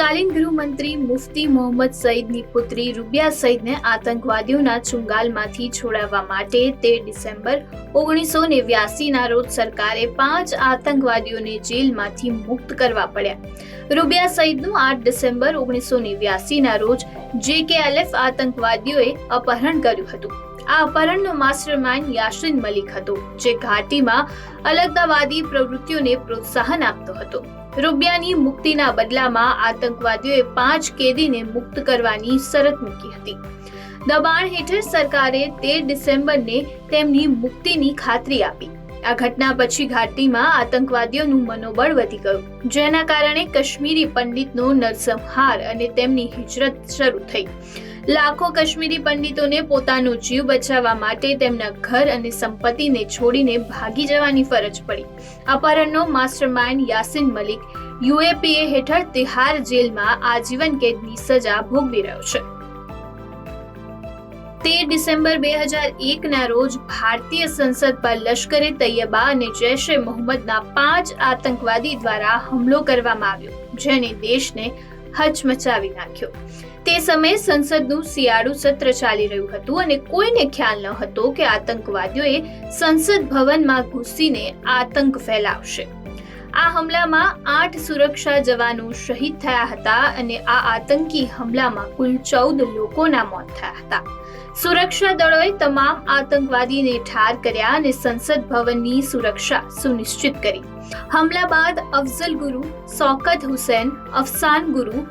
તત્કાલીન ગૃહમંત્રી મુફતી મોહમ્મદ સઈદની પુત્રી રૂબિયા સઈદને આતંકવાદીઓના ચુંગાલમાંથી છોડાવવા માટે તેર ડિસેમ્બર ઓગણીસો ને વ્યાસીના રોજ સરકારે પાંચ આતંકવાદીઓને જેલમાંથી મુક્ત કરવા પડ્યા. રૂબિયા સઈદનું આઠ ડિસેમ્બર ઓગણીસો નેવ્યાસીના રોજ જેકેએલએફ આતંકવાદીઓએ અપહરણ કર્યું હતું. આ અપહરણનો માસ્ટરમાઇન્ડ યાસીન મલિક હતો, જે ઘાટીમાં અલગતાવાદી પ્રવૃત્તિઓને પ્રોત્સાહન આપતો હતો. રૂપિયાની મુક્તિના બદલામાં આતંકવાદીઓએ પાંચ કેદીને મુક્ત કરવાની શરત મૂકી હતી. દબાણ હેઠળ સરકારે તેર ડિસેમ્બરને તેમની મુક્તિની ખાતરી આપી. આ ઘટના પછી ઘાટીમાં આતંકવાદીઓનું મનોબળ વધી ગયું, જેના કારણે કાશ્મીરી પંડિતનો નરસંહાર અને તેમની હિજરત શરૂ થઈ. લાખો કાશ્મીરી પંડિતોને પોતાનો જીવ બચાવવા માટે તેમના ઘર અને સંપત્તિને છોડીને ભાગી જવાની ફરજ પડી. અપહરણનો માસ્ટરમાઇન્ડ યાસીન મલિક યુએપીએ હેઠળ તિહાર જેલમાં આજીવન કેદની સજા ભોગવી રહ્યો છે. તેર ડિસેમ્બર બે હજાર એકના રોજ ભારતીય સંસદ પર લશ્કરે તૈયબા અને જૈશ એ મોહમ્મદના પાંચ આતંકવાદી દ્વારા હુમલો કરવામાં આવ્યો જેને દેશને હચમચાવી નાખ્યો. તે સમયે સંસદનું શિયાળુ સત્ર ચાલી રહ્યું હતું અને કોઈને ખ્યાલ ન હતો કે આતંકવાદીઓએ સંસદ ભવનમાં ઘૂસીને આતંક ફેલાવશે. આ હમલામાં આઠ સુરક્ષા જવાનો શહીદ થયા હતા અને આ આતંકી હમલામાં કુલ ચૌદ લોકોના મોત થયા હતા. સુરક્ષા દળોએ તમામ આતંકવાદીને ઠાર કર્યા અને સંસદ ભવનની સુરક્ષા સુનિશ્ચિત કરી. હમલા બાદ અફઝલ ગુરુ સોકત હુસૈન, અફસાન ગુરુ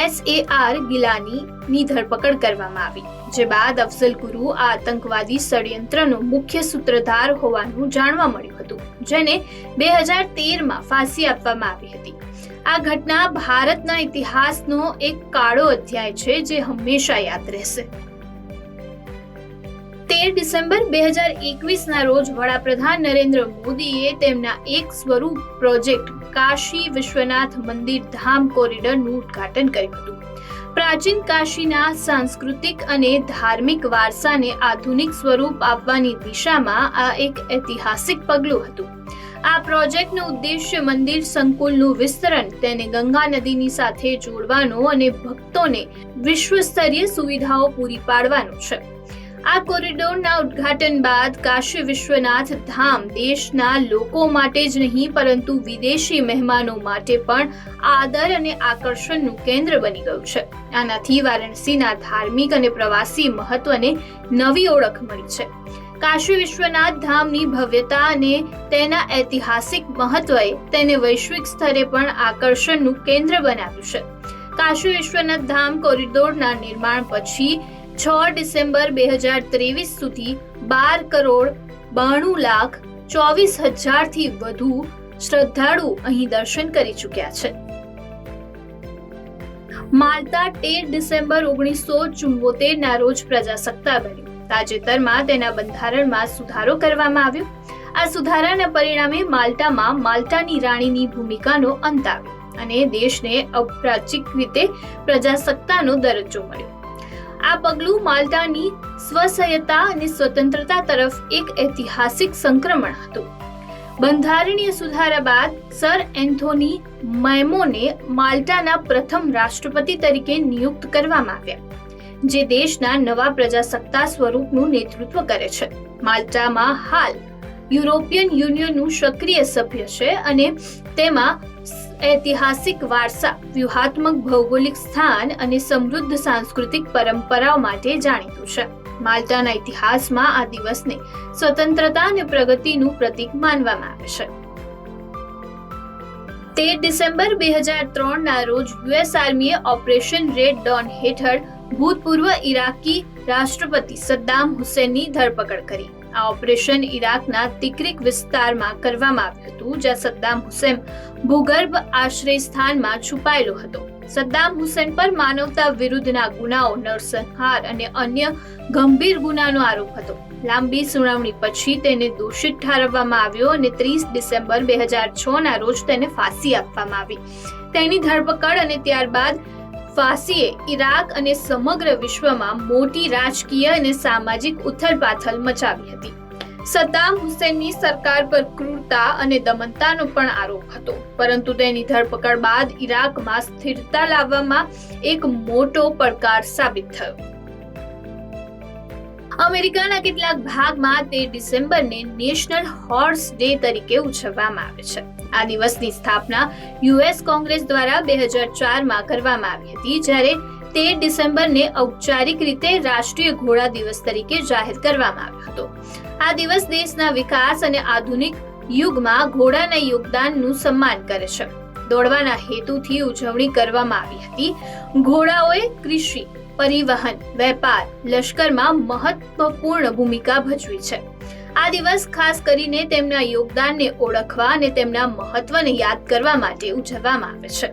એસ એ આર ગિલાની ની ધરપકડ કરવામાં આવી, જે બાદ અફઝલ ગુરુ આતંકવાદી ષડયંત્રનો મુખ્ય સૂત્રધાર હોવાનું જાણવા મળ્યું હતું, જેને બે હજાર તેરમાં ફાંસી આપવામાં આવી હતી. આ ઘટના ભારતના ઇતિહાસનો એક કાળો અધ્યાય છે જે હંમેશા યાદ રહેશે. ડિસેમ્બર બે હજાર એકવીસના રોજ વડાપ્રધાન નરેન્દ્ર મોદીએ તેમના એક સ્વરૂપ પ્રોજેક્ટ કાશી વિશ્વનાથ મંદિર ધામ કોરિડોરનું ઉદ્ઘાટન કર્યું હતું. પ્રાચીન કાશીના સાંસ્કૃતિક અને ધાર્મિક વારસાને આધુનિક સ્વરૂપ આપવાની દિશામાં આ એક ઐતિહાસિક પગલું હતું. આ પ્રોજેક્ટનો ઉદ્દેશ્ય મંદિર સંકુલનું વિસ્તરણ, તેને ગંગા નદીની સાથે જોડવાનો અને ભક્તોને વિશ્વ સ્તરીય સુવિધાઓ પૂરી પાડવાનો છે. આ કોરિડોરના ઉદ્ઘાટન બાદ કાશી વિશ્વનાથ ધામ દેશના લોકો માટે જ નહીં, પરંતુ વિદેશી મહેમાનો માટે પણ આદર અને આકર્ષણનું કેન્દ્ર બની ગયું છે. આનાથી વારાણસીના ધાર્મિક અને પ્રવાસી મહત્વને નવી ઓળખ મળી છે. કાશી વિશ્વનાથ ધામની ભવ્યતા અને તેના ઐતિહાસિક મહત્વએ તેને વૈશ્વિક સ્તરે પણ આકર્ષણનું કેન્દ્ર બનાવ્યું છે. કાશી વિશ્વનાથ ધામ કોરિડોરના નિર્માણ પછી છ ડિસેમ્બર બે હજાર ત્રેવીસ સુધી બાર કરોડ બાણું લાખ ચોવીસ હજારથી વધુ શ્રદ્ધાળુ અહીં દર્શન કરી ચૂક્યા છે. માલ્ટા તેર ડિસેમ્બર ઓગણીસો ચુંબોતેર ના રોજ પ્રજાસત્તા બન્યું. તાજેતરમાં તેના બંધારણમાં સુધારો કરવામાં આવ્યો. આ સુધારાના પરિણામે માલ્ટામાં માલ્ટાની રાણીની ભૂમિકાનો અંત આવ્યો અને દેશને અપ્રાચિક રીતે પ્રજાસત્તાનો દરજ્જો મળ્યો. આ પગલું માલ્ટાની સ્વસહ્યતા અને સ્વતંત્રતા તરફ એક ઐતિહાસિક સંક્રમણ હતું. બંધારણીય સુધારા બાદ સર એન્થોની મેમોને માલ્ટાના પ્રથમ રાષ્ટ્રપતિ તરીકે નિયુક્ત કરવામાં આવ્યા, જે દેશના નવા પ્રજાસત્તા સ્વરૂપનું નેતૃત્વ કરે છે. માલ્ટામાં હાલ યુરોપિયન યુનિયનનું સક્રિય સભ્ય છે અને તેમાં ઐતિહાસિક વારસા, વ્યૂહાત્મક ભૌગોલિક સ્થાન અને સમૃદ્ધ સાંસ્કૃતિક પરંપરાઓ માટે જાણીતું છે. માલ્ટાના ઇતિહાસમાં આ દિવસને સ્વતંત્રતા અને પ્રગતિનું પ્રતીક માનવામાં આવે છે. તેર ડિસેમ્બર બે હજાર ત્રણના રોજ યુએસ આર્મીએ ઓપરેશન રેડ ડોન હેઠળ ભૂતપૂર્વ ઇરાકી રાષ્ટ્રપતિ સદ્દામ હુસેનની ધરપકડ કરી. આ ઓપરેશન ઇરાકના તિક્રિક વિસ્તારમાં કરવામાં આવ્યું હતું, જ્યાં સદ્દામ હુસેન ભૂગર્ભ આશ્રય સ્થાનમાં છુપાયેલો હતો. સદ્દામ હુસેન પર માનવતા વિરુદ્ધના ગુનાઓ, નરસંહાર અને અન્ય ગંભીર ગુનાનો આરોપ હતો. લાંબી સુનાવણી પછી તેને દોષિત ઠારવવામાં આવ્યો અને ત્રીસ ડિસેમ્બર બે હજાર છ ના રોજ તેને ફાંસી આપવામાં આવી. તેની ધરપકડ અને ત્યારબાદ ફાંસીએ ઇરાક અને સમગ્ર વિશ્વમાં મોટી રાજકીય અને સામાજિક ઉથલપાથલ મચાવી હતી. સદ્દામ હુસેનની સરકાર પર ક્રૂરતા અને દમનતાનો પણ આરોપ હતો. પરંતુ તેની ધરપકડ બાદ ઈરાકમાં સ્થિરતા લાવવામાં એક મોટો પડકાર સાબિત થયો. અમેરિકાના કેટલાક ભાગમાં તે ડિસેમ્બરને નેશનલ હોર્સ ડે તરીકે ઉજવવામાં આવે છે. આ દિવસની સ્થાપના યુએસ કોંગ્રેસ દ્વારા બે હજાર ચારમાં કરવામાં આવી હતી, જ્યારે તે ડિસેમ્બરને ઔપચારિક રીતે રાષ્ટ્રીય ઘોડા દિવસ તરીકે જાહેર કરવામાં આવ્યો હતો. આ દિવસ દેશના વિકાસ અને આધુનિક યુગમાં ઘોડાના યોગદાનનું સન્માન કરે છે. દોડવાના હેતુથી ઉજવણી કરવામાં આવી હતી. ઘોડાઓએ કૃષિ, પરિવહન, વેપાર, લશ્કરમાં મહત્વપૂર્ણ ભૂમિકા ભજવી છે. આ દિવસ ખાસ કરીને તેમના યોગદાનને ઓળખવા અને તેમના મહત્વને યાદ કરવા માટે ઉજવવામાં આવે છે.